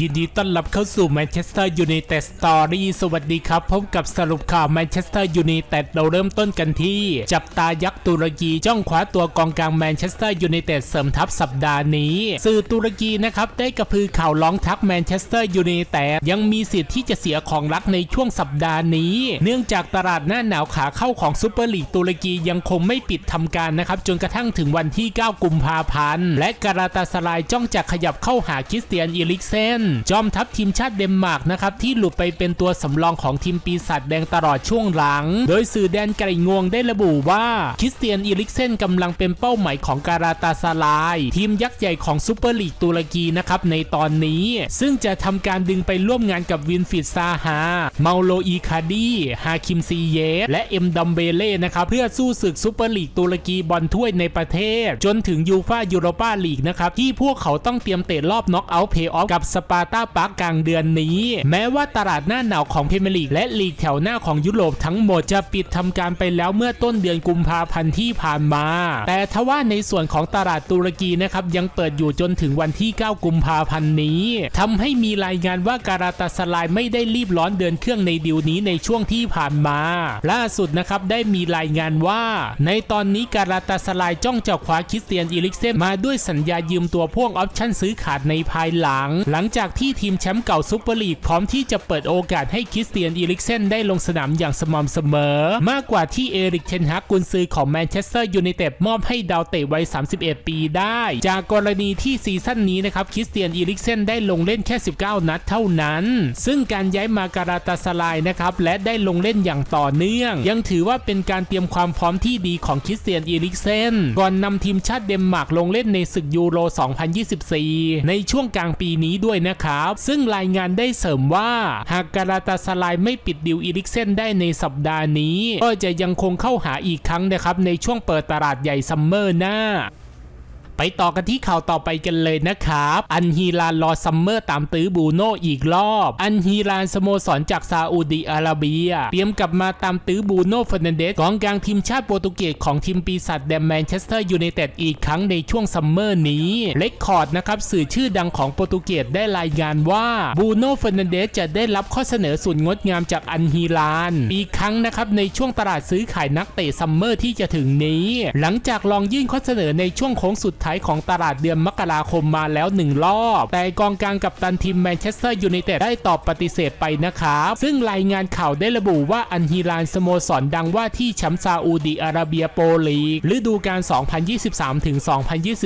ยินดีต้อนรับเข้าสู่แมนเชสเตอร์ยูไนเต็ดสตอรี่สวัสดีครับ พบกับสรุปข่าวแมนเชสเตอร์ยูไนเต็ดเราเริ่มต้นกันที่ จับตายักษ์ตุรกีจ้องคว้าตัวกองกลางแมนเชสเตอร์ยูไนเต็ดเสริมทัพสัปดาห์นี้ สื่อตุรกีนะครับ ได้กระพือข่าวร้องทักแมนเชสเตอร์ยูไนเต็ดยังมีสิทธิ์ที่จะเสียของรักในช่วงสัปดาห์นี้ เนื่องจากตลาดหน้าหนาวขาเข้าของซูเปอร์ลีกตุรกียังคงไม่ปิดทำการนะครับจนกระทั่งถึงวันที่ 9 กุมภาพันธ์และการาตาสลายจ้องจะขยับเข้าหาคริสเตียนอีลิกเซนจอมทัพทีมชาติเดนมาร์กนะครับที่หลุดไปเป็นตัวสำรองของทีมปีศาจแดงตลอดช่วงหลัง โดยสื่อแดนไก่งวงได้ระบุว่าคริสเตียนอีลิกเซนกำลังเป็นเป้าหมายของการาตาสลาย ทีมยักษ์ใหญ่ของซูเปอร์ลีกตุรกีนะครับในตอนนี้ ซึ่งจะทำการดึงไปร่วมงานกับวินฟิดซาฮาเมาโลอีคาดีฮาคิมซีเยสและเอ็มดัมเบเล่นะครับเพื่อสู้ศึกซูเปอร์ลีกตุรกีบอลถ้วยในประเทศ จนถึงยูฟายูโรปาลีกนะครับที่พวกเขาต้องเตรียมเตะรอบน็อกเอาท์เพย์ออฟกับสเปาร์ตาปาร์กกลางเดือนนี้ แม้ว่าตลาดหน้าหนาวของพรีเมียร์ลีกและลีกแถวหน้าของยุโรปทั้งหมดจะปิดทำการไปแล้วเมื่อต้นเดือนกุมภาพันธ์ที่ผ่านมา แต่ทว่าในส่วนของตลาดตุรกีนะครับยังเปิดอยู่จนถึงวันที่ 9 กุมภาพันธ์นี้ทำให้มีรายงานว่าการาตาสลายไม่ได้รีบร้อนเดินเครื่องในดิวนี้ในช่วงที่ผ่านมา ล่าสุดนะครับได้มีรายงานว่า ในตอนนี้การาตาสลายจ้องจะคว้าคริสเตียนอีลิกเซนมาด้วยสัญญายืมตัวพ่วงออปชั่นซื้อขาดในภายหลัง หลังจากากที่ทีมแชมป์เก่าซุปเปอร์ลีกพร้อมที่จะเปิดโอกาสให้คริสเตียนอีลิกเซนได้ลงสนามอย่างสม่ำเสมอ มากกว่าที่เอริกเทนฮากกุนซือของแมนเชสเตอร์ยูไนเต็ดมอบให้ดาวเตะวัย 31 ปีได้ จากกรณีที่ซีซั่นนี้นะครับคริสเตียนอีลิกเซนได้ลงเล่นแค่ 19 นัดเท่านั้น ซึ่งการย้ายมาการาตาสลายนะครับและได้ลงเล่นอย่างต่อเนื่อง ยังถือว่าเป็นการเตรียมความพร้อมที่ดีของคริสเตียนอีลิกเซนก่อนนำทีมชาติเดนมาร์กลงเล่นในศึกยูโร 2024 ในช่วงกลางปีนี้ด้วยนะครับ ซึ่งรายงานได้เสริมว่า หากการาตาสลายไม่ปิดดิวอีลิกเซนได้ในสัปดาห์นี้ ก็จะยังคงเข้าหาอีกครั้งนะครับในช่วงเปิดตลาดใหญ่ซัมเมอร์หน้า ไปต่อกันที่ข่าวต่อไปกันเลยนะครับ อันฮีรานรอซัมเมอร์ตามตื้อบูโน่อีกรอบ อันฮีรานสโมสรจากซาอุดีอาระเบีย เตรียมกลับมาตามตื้อบูโน่เฟอร์นันเดสกองกลางทีมชาติโปรตุเกสของทีมปีศาจแดนแมนเชสเตอร์ยูไนเต็ดอีกครั้งในช่วงซัมเมอร์นี้เลคคอร์ดนะครับสื่อชื่อดังของโปรตุเกสได้รายงานว่าบูโน่เฟอร์นันเดสจะได้รับข้อเสนอสุดงดงามจากอันฮีราน อีกครั้งนะครับในช่วงตลาดซื้อขายนักเตะซัมเมอร์ที่จะถึงนี้ หลังจากลองยื่นข้อเสนอในช่วงโค้งสุดท้ายของตลาดเดือนมกราคมมาแล้วหนึ่งรอบ แต่กองกลางกับตันทีมแมนเชสเตอร์ยูไนเต็ดได้ตอบปฏิเสธไปนะครับ ซึ่งรายงานข่าวได้ระบุว่าอันฮีรานสโมสรดังว่าที่แชมป์ซาอุดีอาระเบียโปรลีกฤดูกาล 2023 ถึง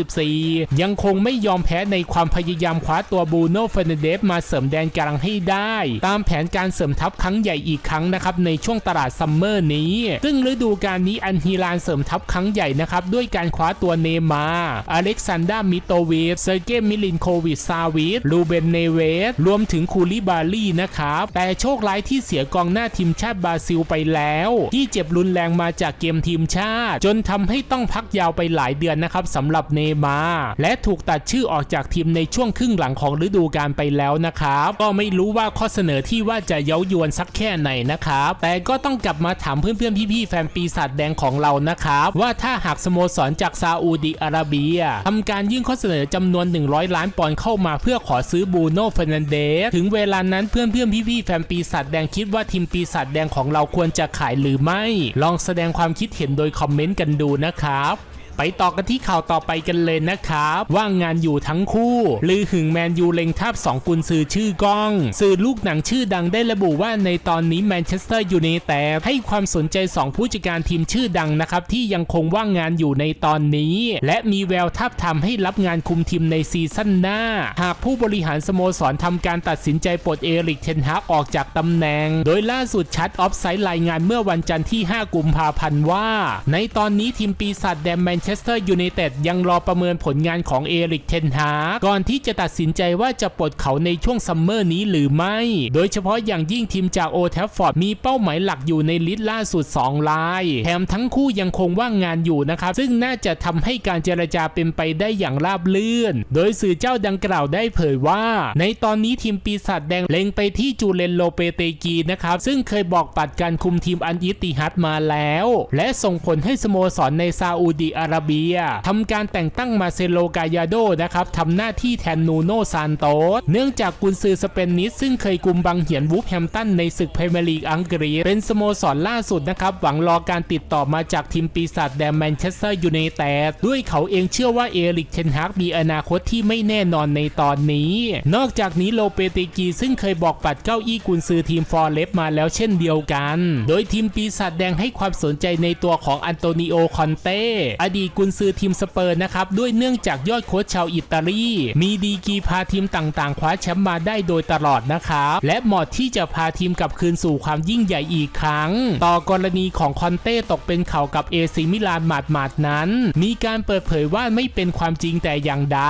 2024 ยังคงไม่ยอมแพ้ในความพยายามคว้าตัวบูโน่เฟร์นันเดสมาเสริมแดนกลางให้ได้ ตามแผนการเสริมทัพครั้งใหญ่อีกครั้งนะครับในช่วงตลาดซัมเมอร์นี้ ซึ่งฤดูกาลนี้อันฮีรานเสริมทัพครั้งใหญ่นะครับด้วยการคว้าตัวเนมาร์อเล็กซานดรามิโตวิชเซอร์เกมิลินโควิชซาวิชลูเบนเนเวสรวมถึงคูลิบาลีนะครับ แต่โชคร้ายที่เสียกองหน้าทีมชาติบราซิลไปแล้ว ที่เจ็บรุนแรงมาจากเกมทีมชาติ จนทำให้ต้องพักยาวไปหลายเดือนนะครับสำหรับเนมาร์และถูกตัดชื่อออกจากทีมในช่วงครึ่งหลังของฤดูกาลไปแล้วนะครับ ก็ไม่รู้ว่าข้อเสนอที่ว่าจะเย้ายวนสักแค่ไหนนะครับแต่ก็ต้องกลับมาถามเพื่อนๆพี่ๆแฟนปีศาจแดงของเรานะครับว่าถ้าหากสโมสรจากซาอุดิอาระเบียทำการยื่นข้อเสนอจำนวน 100 ล้านปอนด์เข้ามาเพื่อขอซื้อบูโน่เฟรนันเดสถึงเวลานั้นเพื่อนเพื่อนๆพี่ๆแฟนปีศาจแดงคิดว่าทีมปีศาจแดงของเราควรจะขายหรือไม่ ลองแสดงความคิดเห็นโดยคอมเมนต์กันดูนะครับ ไปต่อกันที่ข่าวต่อไปกันเลยนะครับว่างงานอยู่ทั้งคู่ลือหึงแมนยูเล็งทับสองกุนซือชื่อก้อง สื่อลูกหนังชื่อดังได้ระบุว่าในตอนนี้แมนเชสเตอร์ยูไนเต็ดให้ความสนใจ 2 ผู้จัดการทีมชื่อดังนะครับ ที่ยังคงว่างงานอยู่ในตอนนี้ และมีแววทับทำให้รับงานคุมทีมในซีซั่นหน้า หากผู้บริหารสโมสรทำการตัดสินใจปลดเอริกเทนฮากออกจากตำแหน่ง โดยล่าสุดชัดออฟไซด์รายงานเมื่อวันจันทร์ที่ 5 กุมภาพันธ์ว่า ในตอนนี้ทีมปีศาจแดนแมนเชชสเตอร์ยูไนเต็ดยังรอประเมินผลงานของเอริกเทนฮาก่อนที่จะตัดสินใจว่าจะปลดเขาในช่วงซัมเมอร์นี้หรือไม่ โดยเฉพาะอย่างยิ่งทีมจากโอแทฟฟอร์ดมีเป้าหมายหลักอยู่ในลิสต์ล่าสุด 2 ลาย แถมทั้งคู่ยังคงว่างงานอยู่นะครับ ซึ่งน่าจะทำให้การเจรจาเป็นไปได้อย่างราบลื่น โดยสื่อเจ้าดังกล่าวได้เผยว่า ในตอนนี้ทีมปีศาจแดงเล็งไปที่จูเลนโลเปเตกีนะครับ ซึ่งเคยบอกปัดการคุมทีมอันอิติฮัดมาแล้ว และส่งผลให้สโมสรในซาอุดีอาระราเบียทำการแต่งตั้งมาเซโลกายาโดนะครับทำหน้าที่แทนนูโนซานโตสเนื่องจากกุนซือสเปนนิสซึ่งเคยกุมบังเหียนวูฟแฮมตันในศึกพรีเมียร์ลีกอังกฤษเป็นสโมสรล่าสุดนะครับ หวังรอการติดต่อมาจากทีมปีศาจแดงแมนเชสเตอร์ยูไนเต็ดด้วยเขาเองเชื่อว่าเอริกเทนฮากมีอนาคตที่ไม่แน่นอนในตอนนี้ นอกจากนี้โลเปเตกีซึ่งเคยบอกปัดเก้าอี้กุนซือทีมฟอร์เรสมาแล้วเช่นเดียวกัน โดยทีมปีศาจแดงให้ความสนใจในตัวของอันโตนิโอคอนเต้อดีตกุนซือทีมสเปอร์นะครับด้วยเนื่องจากยอดโค้ชชาวอิตาลี มีดีกีพาทีมต่างๆ คว้าแชมป์มาได้โดยตลอดนะครับ และเหมาะที่จะพาทีมกลับคืนสู่ความยิ่งใหญ่อีกครั้ง ต่อกรณีของคอนเต้ตกเป็นข่าวกับเอซิมิลานหมาดๆนั้น มีการเปิดเผยว่าไม่เป็นความจริงแต่อย่างใด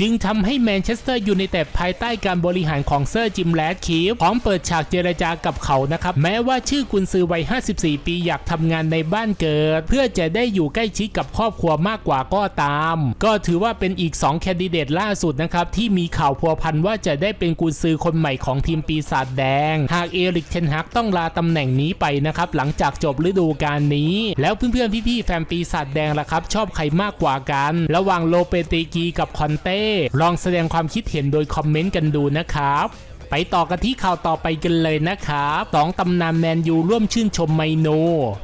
จึงทำให้แมนเชสเตอร์ยูไนเต็ดภายใต้การบริหารของเซอร์จิมแลดคีฟพร้อมเปิดฉากเจรจากับเขานะครับแม้ว่าชื่อกุนซือวัย 54 ปีอยากทำงานในบ้านเกิด เพื่อจะได้อยู่ใกล้ชิดกับครอบครัวมากกว่าก็ตาม ก็ถือว่าเป็นอีก2แคนดิเดตล่าสุดนะครับ ที่มีข่าวพัวพันว่าจะได้เป็นกุนซือคนใหม่ของทีมปีศาจแดง หากเอริกเทนฮักต้องลาตำแหน่งนี้ไปนะครับ หลังจากจบฤดูกาลนี้ แล้วเพื่อนๆพี่ๆแฟนปีศาจแดงล่ะครับ ชอบใครมากกว่ากัน ระหว่างโลเปเตกีกับคอนเต้ลองแสดงความคิดเห็นโดยคอมเมนต์กันดูนะครับ ไปต่อกันที่ข่าวต่อไปกันเลยนะครับสองตำนานแมนยูร่วมชื่นชมไมโน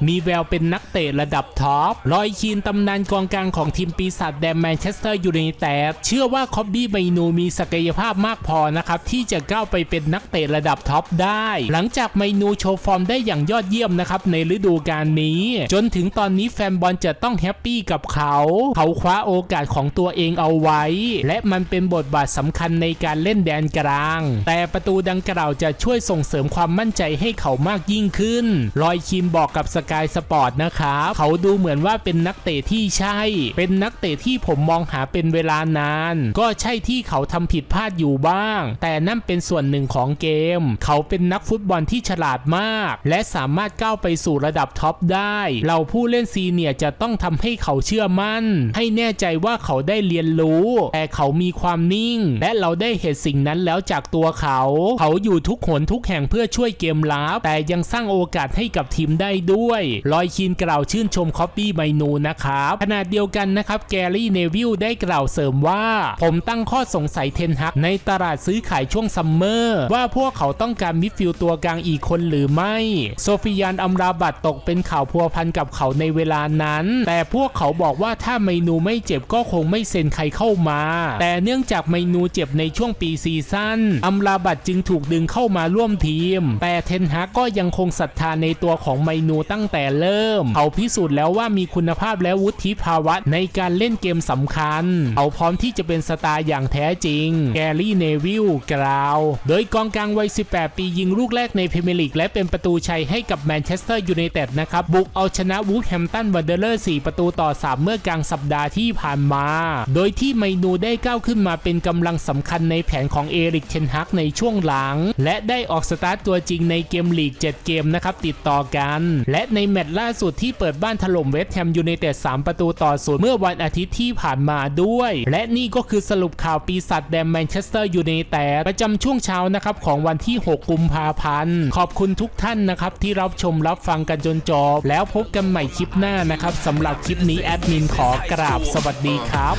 มีแววเป็นนักเตะระดับท็อปรอยคีนตำนานกองกลางของทีมปีศาจแดงแมนเชสเตอร์ยูไนเต็ดเชื่อว่าคอบบี้ไมโนมีศักยภาพมากพอนะครับที่จะก้าวไปเป็นนักเตะระดับท็อปได้ หลังจากไมโนโชว์ฟอร์มได้อย่างยอดเยี่ยมนะครับในฤดูกาลนี้ จนถึงตอนนี้แฟนบอลจะต้องแฮปปี้กับเขา เขาคว้าโอกาสของตัวเองเอาไว้ และมันเป็นบทบาทสำคัญในการเล่นแดนกลาง แต่ประตูดังกล่าวจะช่วยส่งเสริมความมั่นใจให้เขามากยิ่งขึ้น รอยคิมบอกกับสกายสปอร์ตนะครับ เขาดูเหมือนว่าเป็นนักเตะที่ใช่ เป็นนักเตะที่ผมมองหาเป็นเวลานาน ก็ใช่ที่เขาทำผิดพลาดอยู่บ้าง แต่นั่นเป็นส่วนหนึ่งของเกม เขาเป็นนักฟุตบอลที่ฉลาดมาก และสามารถก้าวไปสู่ระดับท็อปได้ เราผู้เล่นซีเนียจะต้องทำให้เขาเชื่อมั่น ให้แน่ใจว่าเขาได้เรียนรู้ แต่เขามีความนิ่ง และเราได้เห็นสิ่งนั้นแล้วจากตัวเขาเขาอยู่ทุกหนทุกแห่งเพื่อช่วยเกมลับ แต่ยังสร้างโอกาสให้กับทีมได้ด้วย ลอยคีนกล่าวชื่นชมคอปปี้ไมนูนะครับขณะเดียวกันนะครับแกรี่เนวิลได้กล่าวเสริมว่า ผมตั้งข้อสงสัยเทนฮักในตลาดซื้อขายช่วงซัมเมอร์ ว่าพวกเขาต้องการมิดฟิลด์ตัวกลางอีกคนหรือไม่ โซฟิยานอัมราบัตตกเป็นข่าวพัวพันกับเขาในเวลานั้น แต่พวกเขาบอกว่าถ้าไมนูไม่เจ็บก็คงไม่เซ็นใครเข้ามา แต่เนื่องจากไมนูเจ็บในช่วงปีซีซั่นอัมราบัตจึงถูกดึงเข้ามาร่วมทีม แต่เทนฮากก็ยังคงศรัทธาในตัวของไมนูตั้งแต่เริ่ม เขาพิสูจน์แล้วว่ามีคุณภาพและวุฒิภาวะในการเล่นเกมสำคัญ เขาพร้อมที่จะเป็นสตาร์อย่างแท้จริง แกรี่เนวิลกล่าว โดยกองกลางวัย 18 ปียิงลูกแรกในพรีเมียร์ลีกและเป็นประตูชัยให้กับแมนเชสเตอร์ยูไนเต็ดนะครับ บุกเอาชนะวูฟแฮมตันวันเดอร์เลอร์ 4 ประตูต่อ 3 เมื่อกลางสัปดาห์ที่ผ่านมา โดยที่ไมนูได้ก้าวขึ้นมาเป็นกำลังสำคัญในแผนของเอริกเทนฮักในช่วงหลัง และได้ออกสตาร์ตตัวจริงในเกมลีก 7 เกมนะครับติดต่อกัน และในแมตช์ล่าสุดที่เปิดบ้านถล่มเวสต์แฮมยูไนเต็ด3ประตูต่อศูนย์เมื่อวันอาทิตย์ที่ผ่านมาด้วย และนี่ก็คือสรุปข่าวปีศาจแดงแมนเชสเตอร์ยูไนเต็ดประจำช่วงเช้านะครับของวันที่ 6 กุมภาพันธ์ขอบคุณทุกท่านนะครับที่รับชมรับฟังกันจนจบแล้วพบกันใหม่คลิปหน้านะครับสำหรับคลิปนี้แอดมินขอกราบสวัสดีครับ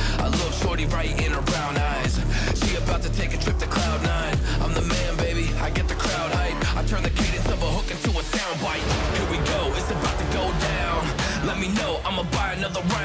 about to take a trip to cloud nine. I'm the man, baby. I get the crowd hype. I turn the cadence of a hook into a sound bite. Here we go. It's about to go down. Let me know. I'ma buy another round.